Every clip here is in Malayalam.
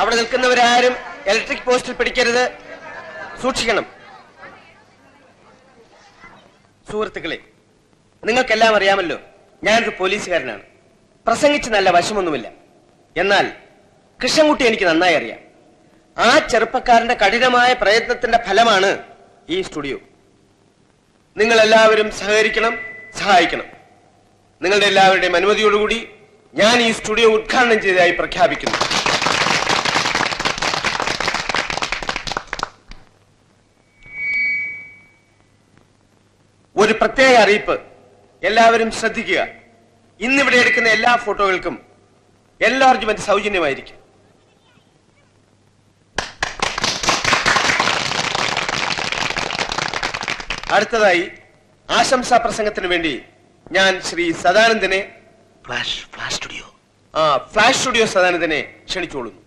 അവിടെ നിൽക്കുന്നവരാരും ഇലക്ട്രിക് പോസ്റ്റിൽ പിടിക്കരുത്. സൂക്ഷിക്കണം. സുഹൃത്തുക്കളെ നിങ്ങൾക്കെല്ലാം അറിയാമല്ലോ ഞാനൊരു പോലീസുകാരനാണ്. പ്രസംഗിച്ച് നല്ല വശമൊന്നുമില്ല. എന്നാൽ കൃഷ്ണൻകുട്ടി എനിക്ക് നന്നായി അറിയാം. ആ ചെറുപ്പക്കാരന്റെ കഠിനമായ പ്രയത്നത്തിന്റെ ഫലമാണ് ഈ സ്റ്റുഡിയോ. നിങ്ങൾ എല്ലാവരും സഹകരിക്കണം സഹായിക്കണം. നിങ്ങളുടെ എല്ലാവരുടെയും അനുമതിയോടുകൂടി ഞാൻ ഈ സ്റ്റുഡിയോ ഉദ്ഘാടനം ചെയ്തതായി പ്രഖ്യാപിക്കുന്നു. ഒരു പ്രത്യേക അറിയിപ്പ്. എല്ലാവരും ശ്രദ്ധിക്കുക. ഇന്നിവിടെ എടുക്കുന്ന എല്ലാ ഫോട്ടോകൾക്കും എൻലാർജ്മെന്റ് സൗജന്യമായിരിക്കും. അടുത്തതായി ആശംസാ പ്രസംഗത്തിന് വേണ്ടി ഞാൻ ശ്രീ സദാനന്ദനെ ഫ്ലാഷ് ഫ്ലാഷ് സ്റ്റുഡിയോ. ആ ഫ്ലാഷ് സ്റ്റുഡിയോ സദാനന്ദനെ ക്ഷണിച്ചോളുന്നു.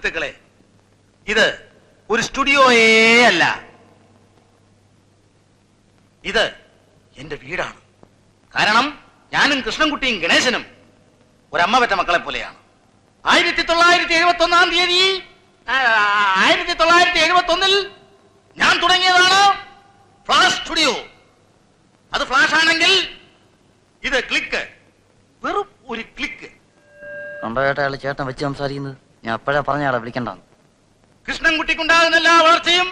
സുഹൃത്തുക്കളെ ഇത് ഒരു സ്റ്റുഡിയോയേ അല്ല. ഇത് എന്റെ വീടാണ്. കാരണം ഞാനും കൃഷ്ണൻകുട്ടിയും ഗണേശനും ഒരമ്മ പറ്റ മക്കളെ പോലെയാണ്. ആയിരത്തി തൊള്ളായിരത്തി എഴുപത്തി ഒന്നാം തീയതി ആയിരത്തി തൊള്ളായിരത്തി എഴുപത്തി ഒന്നിൽ ഞാൻ തുടങ്ങിയതാണ് ഫ്ലാഷ് സ്റ്റുഡിയോ. അത് ഫ്ലാഷ് ആണെങ്കിൽ ഇത് ക്ലിക്ക് വെറും ഒരു ക്ലിക്ക്. ചേട്ടൻ വെച്ച് സംസാരിക്കുന്നത്. ഞാൻ അപ്പോഴാ പറഞ്ഞാടാ വിളിക്കണ്ടെന്ന്. കൃഷ്ണൻകുട്ടിക്കുണ്ടാകുന്ന എല്ലാ വളർച്ചയും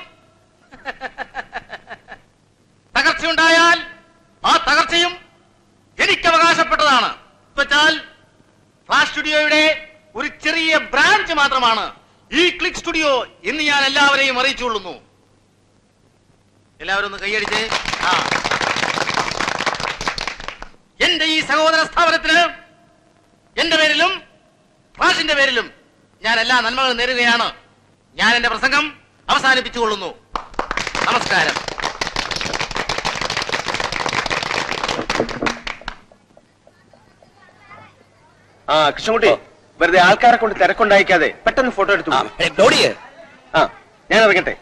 തകർച്ചയുണ്ടായാൽ ആ തകർച്ചയും എനിക്ക് അവകാശപ്പെട്ടതാണ്. വെച്ചാൽ ഫ്ലാഷ് സ്റ്റുഡിയോയുടെ ഒരു ചെറിയ ബ്രാഞ്ച് മാത്രമാണ് ഈ ക്ലിക് സ്റ്റുഡിയോ എന്ന് ഞാൻ എല്ലാവരെയും അറിയിച്ചുകൊള്ളുന്നു. എല്ലാവരും ഒന്ന് കൈയടിച്ച്. എന്റെ ഈ സഹോദര സ്ഥാപനത്തിന് എന്റെ പേരിലും ഫ്ലാഷിന്റെ പേരിലും ഞാൻ എല്ലാ നന്മകളും നേരുകയാണ്. ഞാൻ എന്റെ പ്രസംഗം അവസാനിപ്പിച്ചുകൊള്ളുന്നു. നമസ്കാരം. ആ കൃഷ്ണൻകുട്ടി വെറുതെ ആൾക്കാരെ കൊണ്ട് തിരക്കുണ്ടായിക്കാതെ പെട്ടെന്ന് ഫോട്ടോ എടുത്തു. ആ ഞാൻ ഇറങ്ങട്ടെ?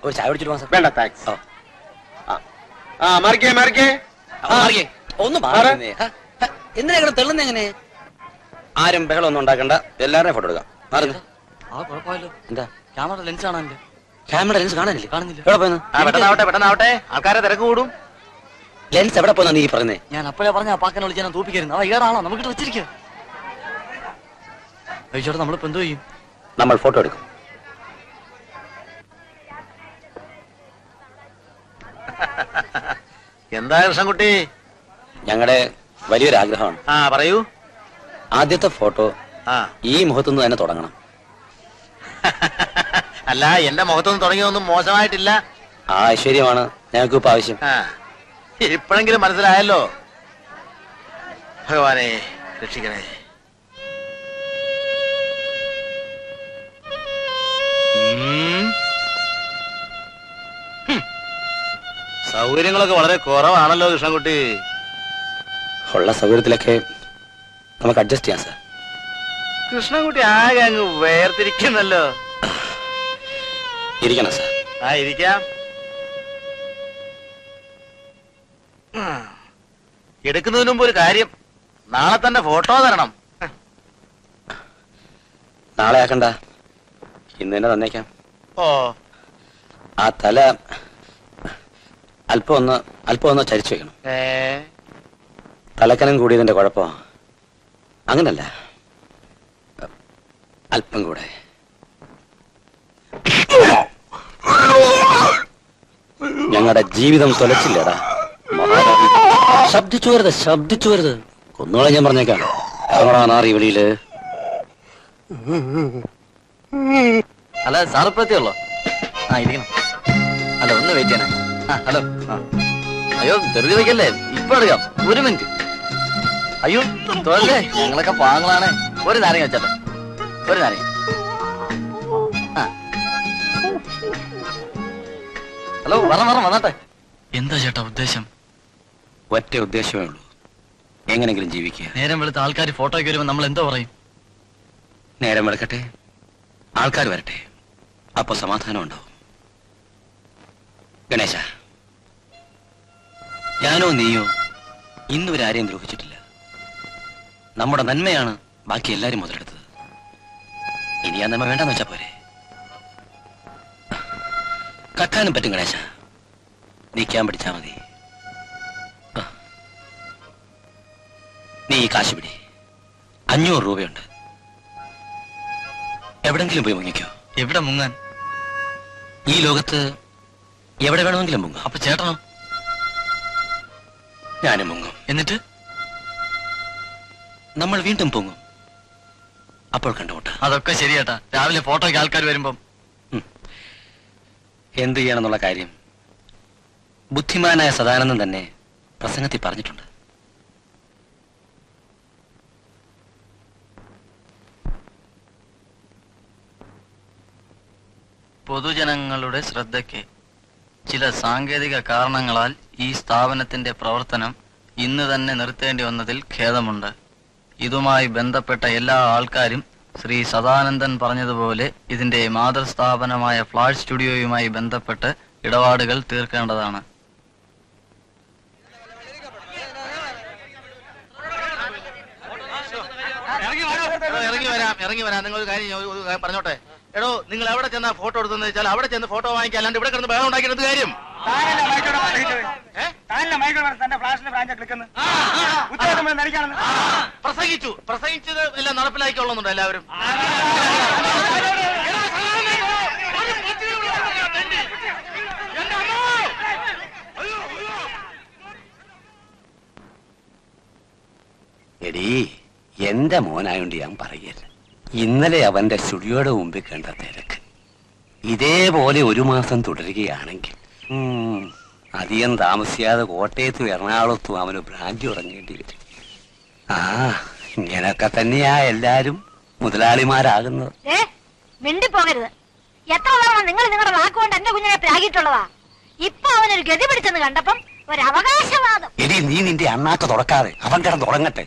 വേണ്ട താങ്ക്സ് ആ. മാറിക്കേ മാറിക്കേ. ഒന്ന് എന്തിനാ തെള്ളുന്ന എങ്ങനെ ആരും ബഹളം ഒന്നും ഉണ്ടാക്കണ്ട. എല്ലാവരുടെയും ഫോട്ടോ എടുക്കാം. മാറുന്നു എന്താ? ക്യാമറ ലെൻസ് കാണാനില്ല ക്യാമറ ലെൻസ് കാണാനില്ലേ? കാണുന്നില്ല. എവിടെ പോയെന്ന്? ആ പെട്ടെന്നാവട്ടെ പെട്ടെന്നാവട്ടെ ആൾക്കാരെ തിരക്ക് കൂടും. ലെൻസ് എവിടെ പോയെന്നാ നീ പറഞ്ഞേ ഞാൻ അപ്പോഴേ പറഞ്ഞ ആ പാക്കനെ വിളിച്ച് ഞാൻ തൂപ്പിക്കരുന്നു അവ ഏറാണോ നമുക്ക് വെച്ചിരിക്കുക ചേട്ടാ നമ്മളിപ്പോ എന്തോ ചെയ്യും? നമ്മൾ ഫോട്ടോ എടുക്കും. എന്താ കൃഷ്ണൻകുട്ടി? ഞങ്ങളുടെ വലിയൊരു ആഗ്രഹമാണ് ആ പറയൂ. ആദ്യത്തെ ഫോട്ടോ ആ. ഈ മുഖത്തുനിന്ന് തന്നെ തുടങ്ങണം. അല്ല എന്റെ മുഖത്തൊന്നും തുടങ്ങിയൊന്നും മോശമായിട്ടില്ല. ആ ഐശ്വര്യമാണ്. ഞങ്ങൾക്ക് ഇപ്പൊ ആവശ്യം. ഇപ്പോഴെങ്കിലും മനസ്സിലായല്ലോ. ഭഗവാനെ രക്ഷിക്കണേ. സൗകര്യങ്ങളൊക്കെ വളരെ കുറവാണല്ലോ കൃഷ്ണൻകുട്ടി. ഉള്ള സൗകര്യത്തിലൊക്കെ നമുക്ക് അഡ്ജസ്റ്റ് ചെയ്യാം സാർ കൃഷ്ണൻകുട്ടി ആകെ അങ്ങ് വേർതിരിക്കുന്നല്ലോ. ഇരിക്കണം സാർ. ആ ഇരിക്കാം. എടുക്കുന്നതിന് മുമ്പ് ഒരു കാര്യം. നാളെ തന്നെ ഫോട്ടോ തരണം. നാളെ ആക്കണ്ട. ഇന്ന് തന്നെ തന്നേക്കാം. ഓ. ആ തല അല്പം ഒന്ന് അല്പം ഒന്ന് ചരിച്ചു വെക്കണം. ഏ. തലക്കനം കൂടിയതിന്റെ കുഴപ്പം അങ്ങനല്ല. അല്പം കൂടെ. ഞങ്ങളുടെ ജീവിതം തൊലച്ചില്ലടാ. ശബ്ദിച്ചു വരുത് ശബ്ദിച്ചു വരുത് ഒന്നുകൂടെ ഞാൻ പറഞ്ഞേക്കാം. ആറി വെളിയിൽ. അല്ല സാറ് പ്രത്യേകമല്ലോ ആ ഇരിക്കണം. അല്ല ഒന്ന് വെയിറ്റ് ചെയ്യണേ ഹലോ അയ്യോ ധൃതി വയ്ക്കല്ലേ? ഇപ്പൊ എടുക്കാം. ഒരു മിനിറ്റ് അയ്യോ തോന്നേ ഞങ്ങളൊക്കെ പാങ്ങളാണ് ഒരു നാരങ്ങ വെച്ചോട്ടെ ഒരു നാരങ്ങ ഹലോ വരണം വരണം വന്നട്ടെ. എന്താ ചേട്ടാ ഉദ്ദേശം? ഒറ്റ ഉദ്ദേശമേ ഉള്ളൂ. എങ്ങനെങ്കിലും ജീവിക്കുക. നേരം വെളുത്ത ആൾക്കാർ ഫോട്ടോയ്ക്ക് വരുമ്പോൾ നമ്മൾ എന്തോ പറയും? നേരം വെളുക്കട്ടെ. ആൾക്കാർ വരട്ടെ. അപ്പൊ സമാധാനം ഉണ്ടാവും. ഗണേശ ഞാനോ നീയോ ഇന്നുവരെ ആരെയും ദ്രോഹിച്ചിട്ടില്ല. നമ്മുടെ നന്മയാണ് ബാക്കി എല്ലാരും മുതലെടുത്തത്. ഇനി ആ വേണ്ടെന്ന് വെച്ചാ പോരെ. കക്കാനും പറ്റും ഗണേശ. നീക്കാൻ പിടിച്ചാ മതി. നീ ഈ കാശ് പിടി. അഞ്ഞൂറ് രൂപയുണ്ട്. എവിടെങ്കിലും പോയി മുങ്ങിക്കോ. എവിടെ മുങ്ങാൻ? ഈ ലോകത്ത് എവിടെ വേണമെങ്കിലും മുങ്ങാം. അപ്പൊ ചേട്ടനോ? ഞാനും മുങ്ങും. എന്നിട്ട്? നമ്മൾ വീണ്ടും പൊങ്ങും. അപ്പോൾ കണ്ടുമുട്ട. അതൊക്കെ ശരിയേട്ടാ. രാവിലെ ഫോട്ടോയ്ക്ക് ആൾക്കാർ വരുമ്പം. എന്ത് ചെയ്യണമെന്നുള്ള കാര്യം ബുദ്ധിമാനായ സദാനന്ദൻ തന്നെ പ്രസംഗത്തിൽ പറഞ്ഞിട്ടുണ്ട്. പൊതുജനങ്ങളുടെ ശ്രദ്ധയ്ക്ക് ചില സാങ്കേതിക കാരണങ്ങളാൽ ഈ സ്ഥാപനത്തിന്റെ പ്രവർത്തനം ഇന്ന് തന്നെ നിർത്തേണ്ടി വന്നതിൽ ഖേദമുണ്ട്. ഇതുമായി ബന്ധപ്പെട്ട എല്ലാ ആൾക്കാരും ശ്രീ സദാനന്ദൻ പറഞ്ഞതുപോലെ ഇതിന്റെ മാതൃസ്ഥാപനമായ ഫ്ലാഷ് സ്റ്റുഡിയോയുമായി ബന്ധപ്പെട്ട് ഇടപാടുകൾ തീർക്കേണ്ടതാണ്. ഇറങ്ങി വരാം. എടോ, ഇറങ്ങി വരാം ഇറങ്ങി വരാം. നിങ്ങൾ ഒരു കാര്യം പറഞ്ഞോട്ടെ. എടോ നിങ്ങൾ എവിടെ ചെന്നാ ഫോട്ടോ എടുത്തെന്ന് വെച്ചാൽ അവിടെ ചെന്ന് ഫോട്ടോ വാങ്ങിക്കാൻ അല്ലാണ്ട് ഇവിടെ കിടന്ന് ബഹളം ഉണ്ടാക്കിയത് കാര്യം? ഫ്ലാഷിന്റെ ബ്രാഞ്ച് ക്ലിക്കുന്നു ഉത്തരവാദിത്തം നടിക്കാണെന്ന് പ്രസംഗിച്ചു. പ്രസംഗിച്ചത് എല്ലാം നടപ്പിലാക്കിക്കൊള്ളുന്നുണ്ടോ എല്ലാവരും. എടീ എന്റെ മോനായോണ്ട് ഞാൻ പറയല്ല ഇന്നലെ അവന്റെ സ്റ്റുഡിയോയുടെ മുമ്പിൽ കണ്ട തിരക്ക്. ഇതേപോലെ ഒരു മാസം തുടരുകയാണെങ്കിൽ അധികം താമസിയാതെ കോട്ടയത്തും എറണാകുളത്തും അവന് ബ്രാഞ്ച് തുടങ്ങേണ്ടി വരും. ആ ഇങ്ങനൊക്കെ തന്നെയാ എല്ലാരും മുതലാളിമാരാകുന്നത്. മിണ്ടി പോകരുത് എത്ര തവണ നിങ്ങൾ നിങ്ങളുടെ വാക്കുകൊണ്ട് എന്റെ കുഞ്ഞിനെ ത്യാഗിട്ടുള്ളതാ ഇപ്പൊ അവനൊരു ഗതി പിടിച്ചെന്ന് കണ്ടപ്പം ഒരു അവകാശവാദം എടി നീ നിന്റെ അണ്ണാക്ക തുറക്കാതെ അവൻ കിടന്ന് തുടങ്ങട്ടെ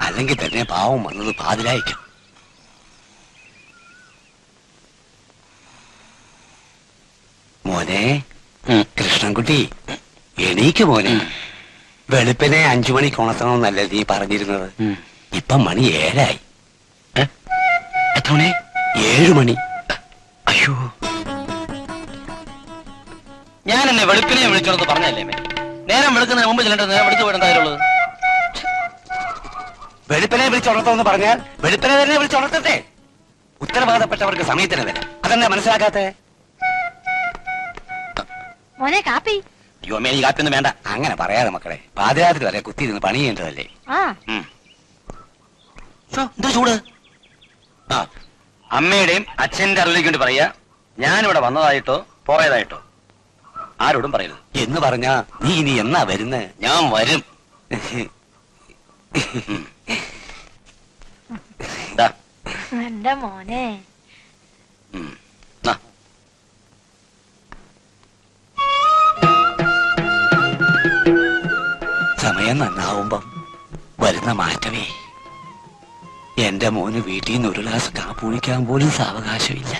അല്ലെങ്കിൽ തന്നെ പാവം വന്നത് പാതിലായിരിക്കും മോനെ കൃഷ്ണൻകുട്ടി എണീക്ക് മോനെ. വെളുപ്പിനെ അഞ്ചു മണിക്ക് ഉണർത്തണമെന്നല്ലേ നീ പറഞ്ഞിരുന്നത്? ഇപ്പം മണി ഏഴായി. ഏ? എത്ര മണി ഏഴു മണി അയ്യോ. ഞാൻ എന്നെ വെളുപ്പിനെ വിളിച്ചോന്ന് പറഞ്ഞല്ലേ? നേരം വെളുക്കുന്നതിന് മുമ്പ് ചെല്ലേണ്ടത് നേരം വെളുത്തു പോയിട്ട് എന്തായാലുള്ളത് വെളുപ്പിനെ വിളിച്ചുണർത്തമെന്ന് പറഞ്ഞാൽ വെളുപ്പിനെ തന്നെ വിളിച്ചുണർത്തട്ടെ ഉത്തരവാദപ്പെട്ടവർക്ക് സമയത്തിന് വരെ. അതെന്താ മനസ്സിലാക്കാത്തെ? മോനെ കാപ്പി. അയ്യോ ഈ കാപ്പിയൊന്നും വേണ്ട. അങ്ങനെ പറയാതെ മക്കളെ. പാതിരാത്രി വരെ കുത്തി ഇരുന്ന് പണി ചെയ്യേണ്ടതല്ലേ ഉം. എന്താ ചൂട്? ആ അമ്മയുടെയും അച്ഛന്റെ അറിവിലേക്ക് വേണ്ടി പറയാ ഞാനിവിടെ വന്നതായിട്ടോ പോയതായിട്ടോ? ആരോടും പറയരുത്. എന്ന് പറഞ്ഞാ നീ ഇനി എന്നാ വരുന്നേ? ഞാൻ വരും. ദാ, എന്റെ മോനെ. സമയം നന്നാവുമ്പം വരുന്ന മാറ്റമേ. എന്റെ മോന് വീട്ടിൽ നിന്ന് ഒരു ഗ്ലാസ് കാപ്പുഴിക്കാൻ പോലും സാവകാശമില്ല.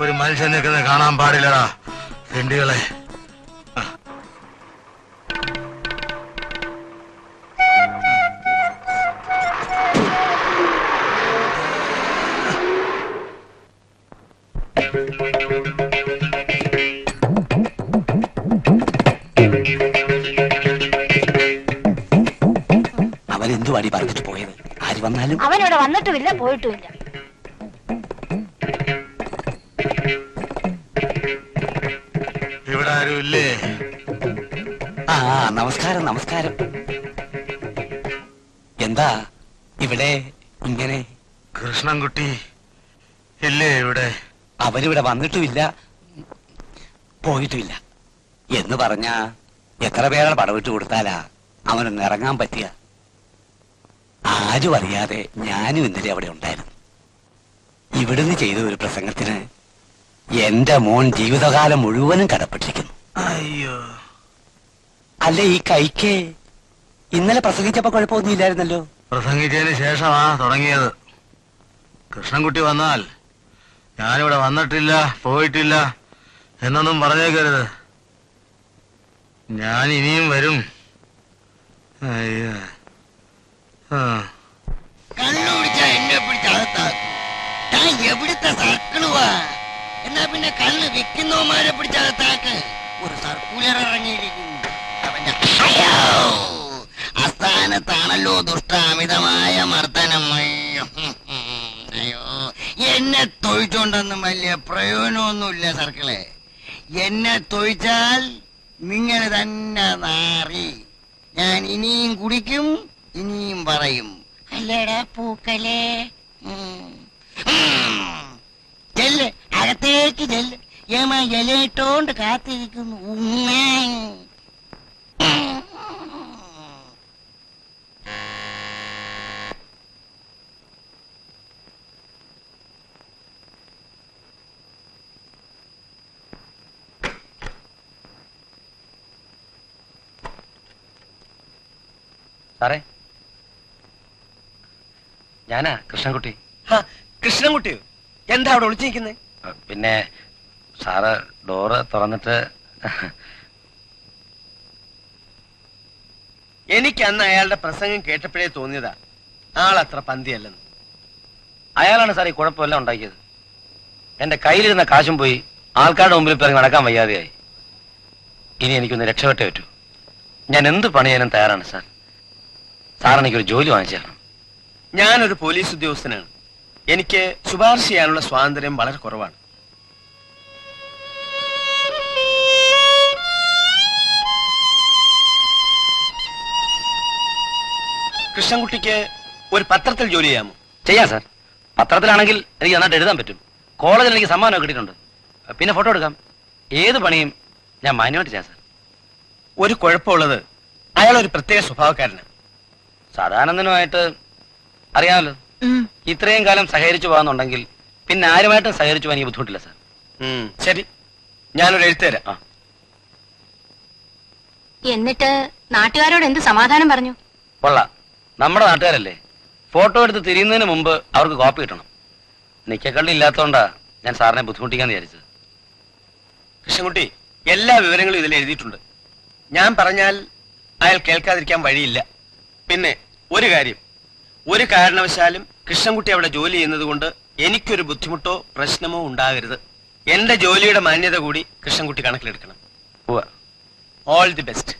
ഒരു മനുഷ്യൻ നിൽക്കുന്നത് കാണാൻ പാടില്ലടാ തെണ്ടികളെ ആര് അവൻ അവനിവിടെ വന്നിട്ടുമില്ല പോയിട്ടുമില്ല. ഇവിടെ ആരുമില്ലേ ഇല്ലേ? ആ നമസ്കാരം നമസ്കാരം. എന്താ ഇവിടെ ഇങ്ങനെ? കൃഷ്ണൻകുട്ടി ഇല്ലേ ഇവിടെ? അവരിവിടെ വന്നിട്ടുമില്ല പോയിട്ടുമില്ല. എന്ന് പറഞ്ഞ എത്ര പേരെ പടവിട്ട് കൊടുത്താലാ അവനൊന്ന് ഇറങ്ങാൻ പറ്റിയ? ആരും അറിയാതെ ഞാനും ഇന്നലെ അവിടെ ഉണ്ടായിരുന്നു. ഇവിടുന്ന് ചെയ്ത ഒരു പ്രസംഗത്തിന് എന്റെ മോൻ ജീവിതകാലം മുഴുവനും കടപ്പെട്ടിരിക്കുന്നു. അയ്യോ. അല്ല ഈ കൈക്ക്? ഇന്നലെ പ്രസംഗിച്ചപ്പോ കുഴപ്പമൊന്നുമില്ലായിരുന്നല്ലോ. പ്രസംഗിച്ചതിന് ശേഷമാ തുടങ്ങിയത്. കൃഷ്ണൻകുട്ടി വന്നാൽ ഞാനിവിടെ വന്നിട്ടില്ല പോയിട്ടില്ല എന്നൊന്നും പറഞ്ഞേക്കരുത്. ഞാൻ ഇനിയും വരും. അയ്യോ. ആ. കള്ളു പിടിച്ചാ എന്നെ പിടിച്ച് അകത്താക്കും. ഞാൻ എവിടുത്തെ സർക്കിളുവാ? എന്നാ പിന്നെ കള്ള് വിൽക്കുന്നവന്മാരെ പിടിച്ച് ഒരു സർക്കുലർ ഇറങ്ങിയിരിക്കുന്നു. അവന്റെ അസ്ഥാനത്താണല്ലോ ദുഷ്ട അമിതമായ മർദ്ദനം അയ്യോ. എന്നെ തൊഴിച്ചോണ്ടൊന്നും വലിയ പ്രയോജനമൊന്നുമില്ല സർക്കിളെ. എന്നെ തൊഴിച്ചാൽ നിങ്ങൾ തന്നെ നാറി. ഞാൻ ഇനിയും കുടിക്കും. ഇനിയും പറയും. അല്ലേടാ പൂക്കലേ. ചെല്ല് അകത്തേക്ക് ചെല്ല് യമ ഇലയിട്ടോണ്ട് കാത്തിരിക്കുന്നു. ഉമ്മേ. സാറേ ഞാനാ കൃഷ്ണൻകുട്ടി. കൃഷ്ണൻകുട്ടിയോ എന്താ അവിടെ ഒളിച്ചിരിക്കുന്നത് പിന്നെ സാറ് ഡോറ് തുറന്നിട്ട് എനിക്ക് അന്ന് അയാളുടെ പ്രസംഗം കേട്ടപ്പോഴേ തോന്നിയതാ ആളത്ര പന്തിയല്ലെന്ന്. അയാളാണ് സാർ ഈ കുഴപ്പമെല്ലാം ഉണ്ടാക്കിയത്. എന്റെ കയ്യിലിരുന്ന കാശും പോയി ആൾക്കാരുടെ മുമ്പിൽ പിറങ്ങി നടക്കാൻ വയ്യാതെയായി. ഇനി എനിക്കൊന്ന് രക്ഷപ്പെട്ടേ പറ്റൂ. ഞാൻ എന്ത് പണിയാനും തയ്യാറാണ് സാർ. സാർ എനിക്കൊരു ജോലി വാങ്ങിച്ചു തരണം. ഞാനൊരു പോലീസ് ഉദ്യോഗസ്ഥനാണ്. എനിക്ക് ശുപാർശ ചെയ്യാനുള്ള സ്വാതന്ത്ര്യം വളരെ കുറവാണ്. കൃഷ്ണൻകുട്ടിക്ക് ഒരു പത്രത്തിൽ ജോലി ചെയ്യാമോ? ചെയ്യാം സാർ. പത്രത്തിലാണെങ്കിൽ എനിക്ക് നന്നായിട്ട് എഴുതാൻ പറ്റും. കോളേജിൽ എനിക്ക് സമ്മാനം കിട്ടിയിട്ടുണ്ട്. പിന്നെ ഫോട്ടോ എടുക്കാം. ഏത് പണിയും ഞാൻ മാന്യമായിട്ട് ചെയ്യാം സാർ. ഒരു കുഴപ്പമുള്ളത് അയാൾ ഒരു പ്രത്യേക സ്വഭാവക്കാരനാണ്. സാധാരണനുമായിട്ട് അറിയാമല്ലോ? ഇത്രയും കാലം സഹകരിച്ചു പോകാന്നുണ്ടെങ്കിൽ പിന്നെ ആരുമായിട്ടും സഹകരിച്ചു പോകാൻ ബുദ്ധിമുട്ടില്ല സാർ. ശരി. ഞാനൊരു എഴുത്തുതരാം ആ. എന്നിട്ട് നാട്ടുകാരോട് എന്ത് സമാധാനം പറഞ്ഞു? കൊള്ളാം. നമ്മുടെ നാട്ടുകാരല്ലേ. ഫോട്ടോ എടുത്ത് തിരിയുന്നതിന് മുമ്പ് അവർക്ക് കോപ്പി കിട്ടണം. നിക്കക്കള്ളി ഇല്ലാത്തോണ്ടാ ഞാൻ സാറിനെ ബുദ്ധിമുട്ടിക്കാന്ന് വിചാരിച്ചത്. കൃഷ്ണൻകുട്ടി എല്ലാ വിവരങ്ങളും ഇതിൽ എഴുതിയിട്ടുണ്ട്. ഞാൻ പറഞ്ഞാൽ അയാൾ കേൾക്കാതിരിക്കാൻ വഴിയില്ല. പിന്നെ ഒരു കാര്യം. ഒരു കാരണവശാലും കൃഷ്ണൻകുട്ടി അവിടെ ജോലി ചെയ്യുന്നത് കൊണ്ട് എനിക്കൊരു ബുദ്ധിമുട്ടോ പ്രശ്നമോ ഉണ്ടാകരുത്. എന്റെ ജോലിയുടെ മാന്യത കൂടി കൃഷ്ണൻകുട്ടി കണക്കിലെടുക്കണം. All the best